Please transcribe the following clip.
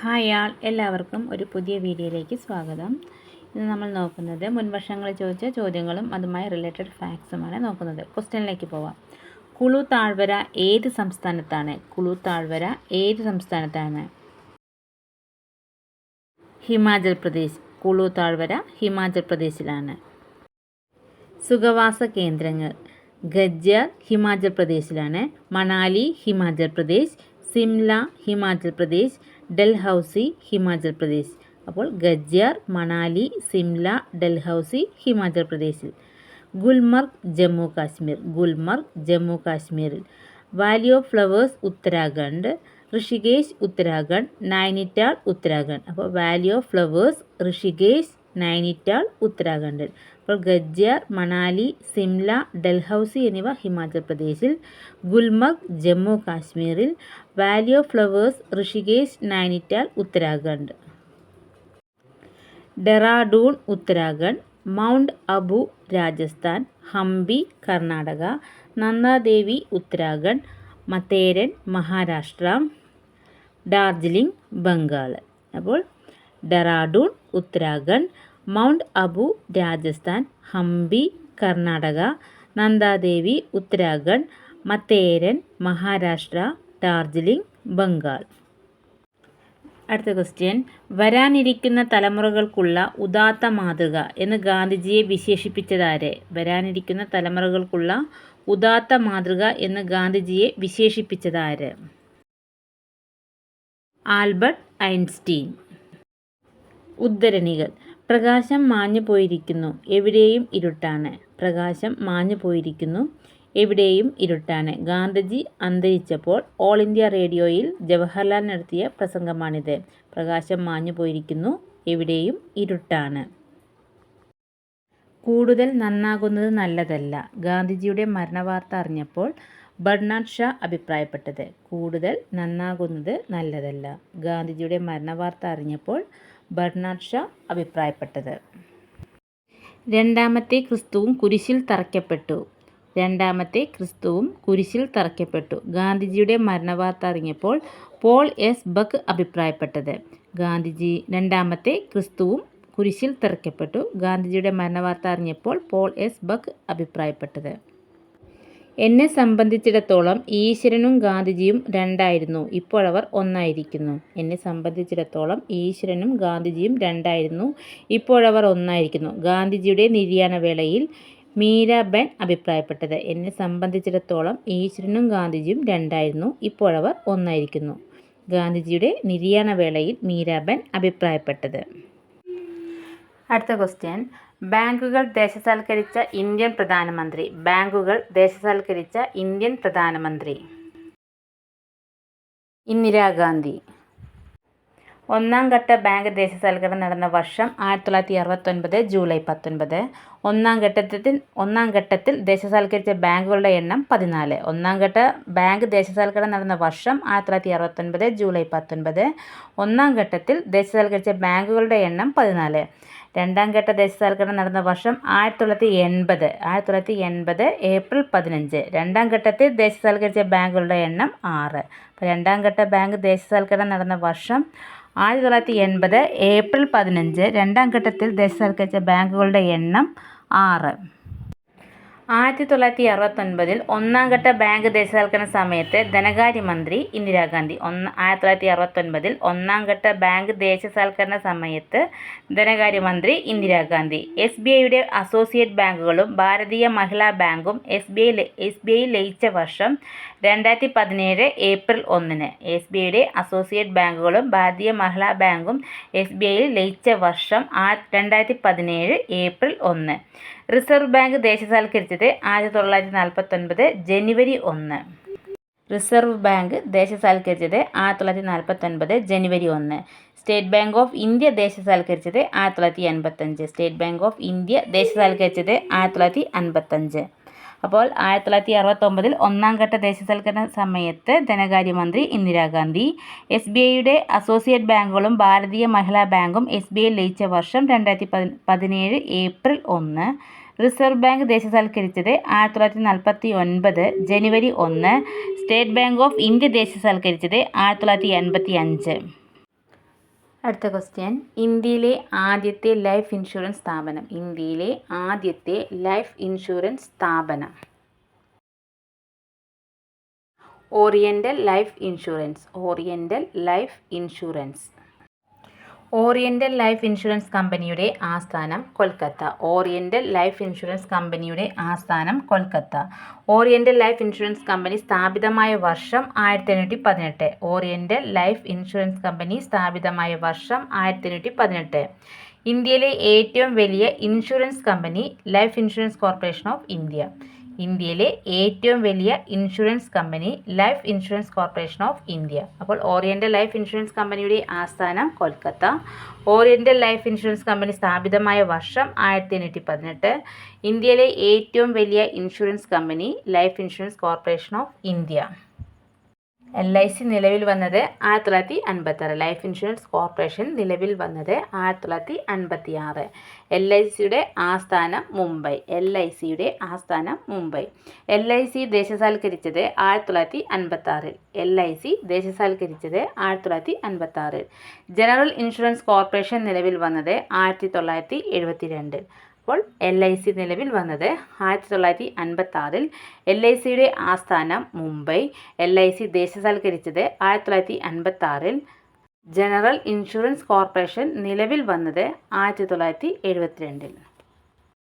Hi ആൾ എല്ലാവർക്കും ഒരു പുതിയ വീഡിയോയിലേക്ക് സ്വാഗതം. ഇന്ന് നമ്മൾ നോക്കുന്നത് മുൻവർഷങ്ങളിൽ ചോദിച്ച ചോദ്യങ്ങളും അതുമായി റിലേറ്റഡ് ഫാക്ട്സുമാണ് നോക്കുന്നത്. ക്വസ്റ്റ്യനിലേക്ക് പോവാം. കുളു താഴ്വര ഏത് സംസ്ഥാനത്താണ്? കുളു താഴ്വര ഏത് സംസ്ഥാനത്താണ്? ഹിമാചൽ പ്രദേശ്. കുളു താഴ്വര ഹിമാചൽ പ്രദേശിലാണ്. സുഖവാസ കേന്ദ്രങ്ങൾ. ഗജ്ജ ഹിമാചൽ പ്രദേശിലാണ്. മണാലി ഹിമാചൽ പ്രദേശ്. സിംല ഹിമാചൽ പ്രദേശ്. ഡൽഹൌസി ഹിമാചൽ പ്രദേശ്. അപ്പോൾ ഗജ്ജാർ മണാലി സിംല ഡൽഹൌസി ഹിമാചൽ പ്രദേശിൽ. ഗുൽമർഗ് ജമ്മു കാശ്മീർ. ഗുൽമർഗ് ജമ്മു കാശ്മീരിൽ. Valley of flowers Uttarakhand. Rishikesh Uttarakhand. Nainital Uttarakhand. അപ്പോൾ valley of flowers Rishikesh Nainital ഉത്തരാഖണ്ഡിൽ. അപ്പോൾ ഗജ്ജർ മണാലി സിംല ഡൽഹൌസി എന്നിവ ഹിമാചൽ പ്രദേശിൽ ഗുൽമർഗ് ജമ്മു കാശ്മീരിൽ valley of flowers Rishikesh Nainital Uttarakhand. Dehradun Uttarakhand mount Abu Rajasthan Hampi Karnataka Nanda Devi Uttarakhand Matheran Maharashtra Darjeeling Bengal. അപ്പോൾ Dehradun Uttarakhand mount Abu Rajasthan Hampi Karnataka Nanda Devi Uttarakhand Matheran Maharashtra Darjeeling Bengal. അടുത്ത question. വരാനിരിക്കുന്ന തലമുറകൾക്കുള്ള ഉദാത്ത മാതൃക എന്ന് ഗാന്ധിജിയെ വിശേഷിപ്പിച്ചതാരെ? വരാനിരിക്കുന്ന തലമുറകൾക്കുള്ള ഉദാത്ത മാതൃക എന്ന് ഗാന്ധിജിയെ വിശേഷിപ്പിച്ചതാര്? Albert Einstein. ഉദ്ധരണികൾ. പ്രകാശം മാഞ്ഞു പോയിരിക്കുന്നു. എവിടെയും ഇരുട്ടാണ്. പ്രകാശം മാഞ്ഞു പോയിരിക്കുന്നു. എവിടെയും ഇരുട്ടാണ്. ഗാന്ധിജി അന്തരിച്ചപ്പോൾ ഓൾ ഇന്ത്യ റേഡിയോയിൽ ജവഹർലാൽ നടത്തിയ പ്രസംഗമാണിത്. പ്രകാശം മാഞ്ഞു പോയിരിക്കുന്നു. എവിടെയും ഇരുട്ടാണ്. കൂടുതൽ നന്നാകുന്നത് നല്ലതല്ല. ഗാന്ധിജിയുടെ മരണവാർത്ത അറിഞ്ഞപ്പോൾ ബർണാഡ് ഷാ അഭിപ്രായപ്പെട്ടത്. കൂടുതൽ നന്നാകുന്നത് നല്ലതല്ല. ഗാന്ധിജിയുടെ മരണവാർത്ത അറിഞ്ഞപ്പോൾ ബർണാഡ് ഷാ അഭിപ്രായപ്പെട്ടത്. രണ്ടാമത്തെ ക്രിസ്തുവും കുരിശിൽ തറയ്ക്കപ്പെട്ടു. രണ്ടാമത്തെ ക്രിസ്തുവും കുരിശിൽ തറയ്ക്കപ്പെട്ടു. ഗാന്ധിജിയുടെ മരണവാർത്ത അറിഞ്ഞപ്പോൾ പോൾ എസ്. ബക്ക് അഭിപ്രായപ്പെട്ടത്. ഗാന്ധിജി രണ്ടാമത്തെ ക്രിസ്തുവും കുരിശിൽ തറയ്ക്കപ്പെട്ടു. ഗാന്ധിജിയുടെ മരണവാർത്ത അറിഞ്ഞപ്പോൾ പോൾ എസ്. ബക്ക് അഭിപ്രായപ്പെട്ടത്. എന്നെ സംബന്ധിച്ചിടത്തോളം ഈശ്വരനും ഗാന്ധിജിയും രണ്ടായിരുന്നു. ഇപ്പോഴവർ ഒന്നായിരിക്കുന്നു. എന്നെ സംബന്ധിച്ചിടത്തോളം ഈശ്വരനും ഗാന്ധിജിയും രണ്ടായിരുന്നു. ഇപ്പോഴവർ ഒന്നായിരിക്കുന്നു. ഗാന്ധിജിയുടെ നിര്യാണ വേളയിൽ മീരാബെൻ അഭിപ്രായപ്പെട്ടത്. എന്നെ സംബന്ധിച്ചിടത്തോളം ഈശ്വരനും ഗാന്ധിജിയും രണ്ടായിരുന്നു. ഇപ്പോഴവർ ഒന്നായിരിക്കുന്നു. ഗാന്ധിജിയുടെ നിര്യാണ വേളയിൽ മീരാബെൻ അഭിപ്രായപ്പെട്ടത്. അടുത്ത ക്വസ്റ്റ്യൻ ബാങ്കുകൾ ദേശസാൽക്കരിച്ച ഇന്ത്യൻ പ്രധാനമന്ത്രി. ബാങ്കുകൾ ദേശസാൽക്കരിച്ച ഇന്ത്യൻ പ്രധാനമന്ത്രി. ഇന്ദിരാഗാന്ധി. ഒന്നാം ഘട്ട ബാങ്ക് ദേശസാൽക്കരണം നടന്ന വർഷം ആയിരത്തി തൊള്ളായിരത്തി അറുപത്തൊൻപത് ജൂലൈ പത്തൊൻപത്. ഒന്നാം ഘട്ടത്തിൽ ഒന്നാം ഘട്ടത്തിൽ ദേശസാൽക്കരിച്ച ബാങ്കുകളുടെ എണ്ണം പതിനാല്. ഒന്നാം ഘട്ട ബാങ്ക് ദേശസാൽക്കരണം നടന്ന വർഷം ആയിരത്തി തൊള്ളായിരത്തി അറുപത്തൊൻപത് ജൂലൈ പത്തൊൻപത്. ഒന്നാം ഘട്ടത്തിൽ ദേശസാൽക്കരിച്ച ബാങ്കുകളുടെ എണ്ണം പതിനാല്. രണ്ടാം ഘട്ട ദേശസാൽക്കരണം നടന്ന വർഷം ആയിരത്തി തൊള്ളായിരത്തി എൺപത് ആയിരത്തി തൊള്ളായിരത്തി എൺപത് ഏപ്രിൽ പതിനഞ്ച്. രണ്ടാം ഘട്ടത്തിൽ ദേശസാൽക്കരിച്ച ബാങ്കുകളുടെ എണ്ണം ആറ്. അപ്പോൾ രണ്ടാം ഘട്ട ബാങ്ക് ദേശസാൽക്കരണം നടന്ന വർഷം ആയിരത്തി തൊള്ളായിരത്തി എൺപത് ഏപ്രിൽ പതിനഞ്ച്. രണ്ടാം ഘട്ടത്തിൽ ദേശസാൽക്കരിച്ച ബാങ്കുകളുടെ എണ്ണം ആറ്. ആയിരത്തി തൊള്ളായിരത്തി അറുപത്തൊൻപതിൽ ഒന്നാം ഘട്ട ബാങ്ക് ദേശസാൽക്കരണ സമയത്ത് ധനകാര്യമന്ത്രി ഇന്ദിരാഗാന്ധി ഒന്ന് ആയിരത്തി തൊള്ളായിരത്തി അറുപത്തൊൻപതിൽ ഒന്നാം ഘട്ട ബാങ്ക് ദേശസാൽക്കരണ സമയത്ത് ധനകാര്യമന്ത്രി ഇന്ദിരാഗാന്ധി. എസ് ബി ഐയുടെ അസോസിയേറ്റ് ബാങ്കുകളും ഭാരതീയ മഹിളാ ബാങ്കും S B I S B I ലയിച്ച വർഷം രണ്ടായിരത്തി പതിനേഴ് ഏപ്രിൽ ഒന്നിന്. എസ് ബി ഐയുടെ അസോസിയേറ്റ് ബാങ്കുകളും ഭാരതീയ മഹിളാ ബാങ്കും എസ് ബി ഐയിൽ ലയിച്ച വർഷം ആ രണ്ടായിരത്തി പതിനേഴ് ഏപ്രിൽ ഒന്ന്. റിസർവ് ബാങ്ക് ദേശസാൽക്കരിച്ചത് ആയിരത്തി തൊള്ളായിരത്തി നാൽപ്പത്തൊൻപത് ജനുവരി ഒന്ന്. റിസർവ് ബാങ്ക് ദേശസാൽക്കരിച്ചത് ആയിരത്തി തൊള്ളായിരത്തി നാൽപ്പത്തൊൻപത് ജനുവരി ഒന്ന്. സ്റ്റേറ്റ് ബാങ്ക് ഓഫ് ഇന്ത്യ ദേശസാൽക്കരിച്ചത് ആയിരത്തി തൊള്ളായിരത്തി എൺപത്തഞ്ച് സ്റ്റേറ്റ് ബാങ്ക് ഓഫ് ഇന്ത്യ ദേശസാൽക്കരിച്ചത് ആയിരത്തി തൊള്ളായിരത്തി അൻപത്തഞ്ച് അപ്പോൾ ആയിരത്തി തൊള്ളായിരത്തി അറുപത്തൊമ്പതിൽ ഒന്നാം ഘട്ട ദേശസൽക്കരണ സമയത്ത് ധനകാര്യമന്ത്രി ഇന്ദിരാഗാന്ധി എസ് ബി ഐയുടെ അസോസിയേറ്റ് ബാങ്കുകളും ഭാരതീയ മഹിളാ ബാങ്കും എസ് ബി ഐ ലയിച്ച വർഷം രണ്ടായിരത്തി പതിനേഴ് ഏപ്രിൽ ഒന്ന്. റിസർവ് ബാങ്ക് ദേശസാൽക്കരിച്ചത് ആയിരത്തി തൊള്ളായിരത്തി നാൽപ്പത്തി ഒൻപത് ജനുവരി ഒന്ന്. സ്റ്റേറ്റ് ബാങ്ക് ഓഫ് ഇന്ത്യ ദേശസാൽക്കരിച്ചത് ആയിരത്തി തൊള്ളായിരത്തി എൺപത്തി അഞ്ച് അടുത്ത ക്വസ്റ്റ്യൻ. ഇന്ത്യയിലെ ആദ്യത്തെ ലൈഫ് ഇൻഷുറൻസ് സ്ഥാപനം. ഇന്ത്യയിലെ ആദ്യത്തെ ലൈഫ് ഇൻഷുറൻസ് സ്ഥാപനം. Oriental life insurance. Oriental life insurance. Oriental life insurance കമ്പനിയുടെ ആസ്ഥാനം കൊൽക്കത്ത. ഓറിയന്റൽ ലൈഫ് ഇൻഷുറൻസ് കമ്പനിയുടെ ആസ്ഥാനം Kolkata. Oriental life insurance company സ്ഥാപിതമായ വർഷം ആയിരത്തി എണ്ണൂറ്റി പതിനെട്ട് ഓറിയന്റൽ ലൈഫ് ഇൻഷുറൻസ് കമ്പനി സ്ഥാപിതമായ വർഷം ആയിരത്തി എണ്ണൂറ്റി പതിനെട്ട് ഇന്ത്യയിലെ ഏറ്റവും വലിയ insurance company life insurance corporation of India. ഇന്ത്യയിലെ ഏറ്റവും വലിയ insurance company life insurance corporation of India. അപ്പോൾ ഓറിയന്റൽ ലൈഫ് ഇൻഷുറൻസ് കമ്പനിയുടെ ആസ്ഥാനം Kolkata. Oriental life insurance company സ്ഥാപിതമായ വർഷം ആയിരത്തി എണ്ണൂറ്റി പതിനെട്ട് ഇന്ത്യയിലെ ഏറ്റവും വലിയ insurance company life insurance corporation of India. L I C നിലവിൽ വന്നത് ആയിരത്തി തൊള്ളായിരത്തി അൻപത്തി ആറ് ലൈഫ് ഇൻഷുറൻസ് കോർപ്പറേഷൻ നിലവിൽ വന്നത് ആയിരത്തി തൊള്ളായിരത്തി അൻപത്തി ആറ് എൽ ഐ സിയുടെ ആസ്ഥാനം മുംബൈ. എൽ ഐ സിയുടെ ആസ്ഥാനം മുംബൈ. എൽ ഐ സി ദേശസാൽക്കരിച്ചത് ആയിരത്തി തൊള്ളായിരത്തി അൻപത്തി ആറിൽ എൽ ഐ സി ദേശസാൽക്കരിച്ചത് ആയിരത്തി തൊള്ളായിരത്തി അൻപത്തി ആറിൽ ജനറൽ ഇൻഷുറൻസ് കോർപ്പറേഷൻ നിലവിൽ വന്നത് ആയിരത്തി തൊള്ളായിരത്തി എഴുപത്തി രണ്ടിൽ അപ്പോൾ എൽ ഐ സി നിലവിൽ വന്നത് ആയിരത്തി തൊള്ളായിരത്തി അൻപത്തി ആറിൽ എൽ ഐ സിയുടെ ആസ്ഥാനം മുംബൈ. എൽ ഐ സി ദേശസാൽക്കരിച്ചത് ആയിരത്തി തൊള്ളായിരത്തി അൻപത്തി ആറിൽ ജനറൽ ഇൻഷുറൻസ് കോർപ്പറേഷൻ നിലവിൽ വന്നത് ആയിരത്തി തൊള്ളായിരത്തി എഴുപത്തിരണ്ടിൽ